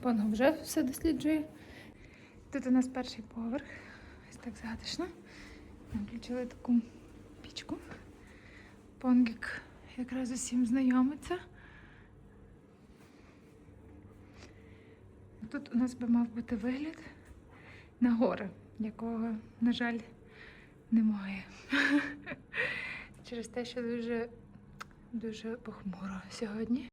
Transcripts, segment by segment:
Понго вже все досліджує. Тут у нас перший поверх. Ось так затишно. Нам включили таку пічку. Понгік якраз усім знайомиться. Тут у нас би мав бути вигляд на гори, якого, на жаль, немає. Через те, що дуже, дуже похмуро сьогодні.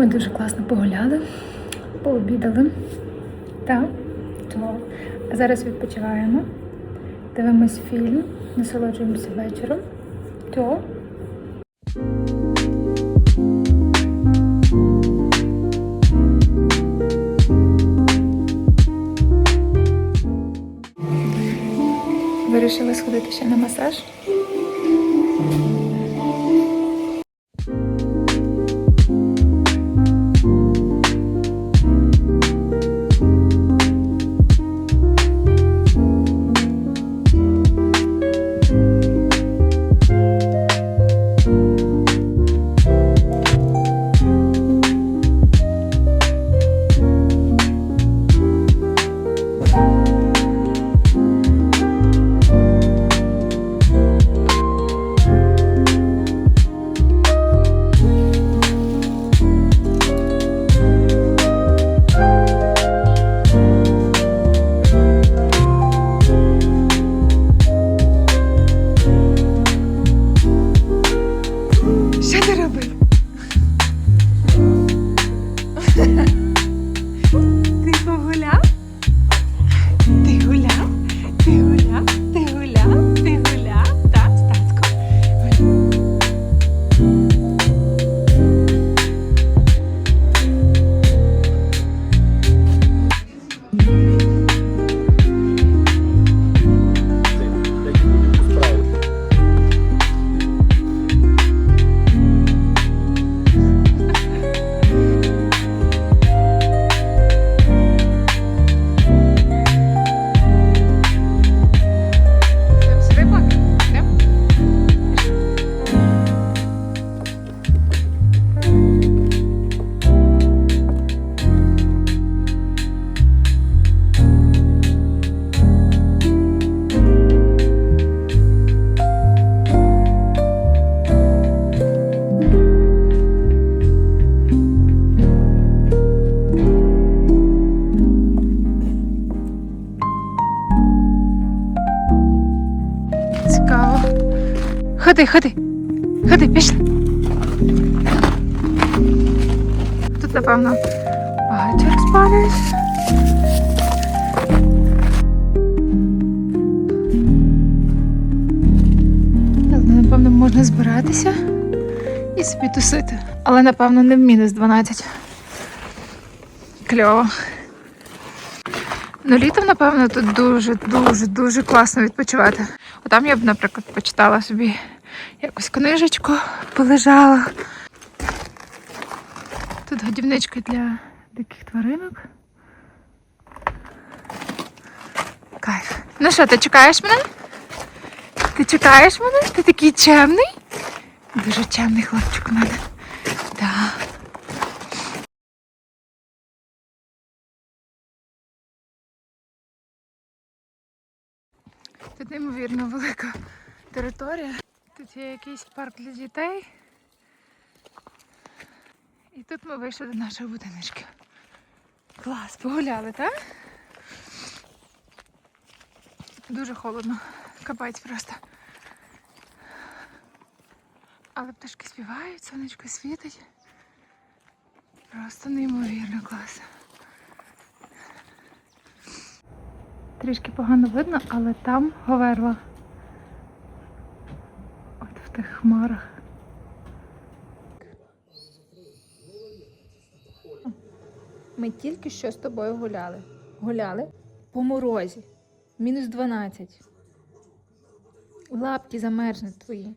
Ми дуже класно погуляли, пообідали. Так, то зараз відпочиваємо, дивимось фільм, насолоджуємося вечором. То вирішили сходити ще на масаж. Ходи, ходи. Ходи, пішли. Тут, напевно, багатьох спалюють. Напевно, можна збиратися і собі тусити. Але, напевно, не в мінус 12. Кльово. Ну, літом, напевно, тут дуже, дуже, дуже класно відпочивати. Отам я б, наприклад, почитала собі якусь книжечку, полежала. Тут годівничка для диких тваринок. Кайф. Ну що, ти чекаєш мене? Ти чекаєш мене? Ти такий чемний? Дуже чемний хлопчик у мене. Так. Тут неймовірно велика територія. Тут є якийсь парк для дітей. І тут ми вийшли до нашої будиночки. Клас, погуляли, так? Дуже холодно. Капець просто. Але пташки співають, сонечко світить. Просто неймовірно клас. Трішки погано видно, але там говерла. Тих хмарах. Ми тільки що з тобою гуляли. Гуляли по морозі. Мінус 12. Лапки замерзнуть твої.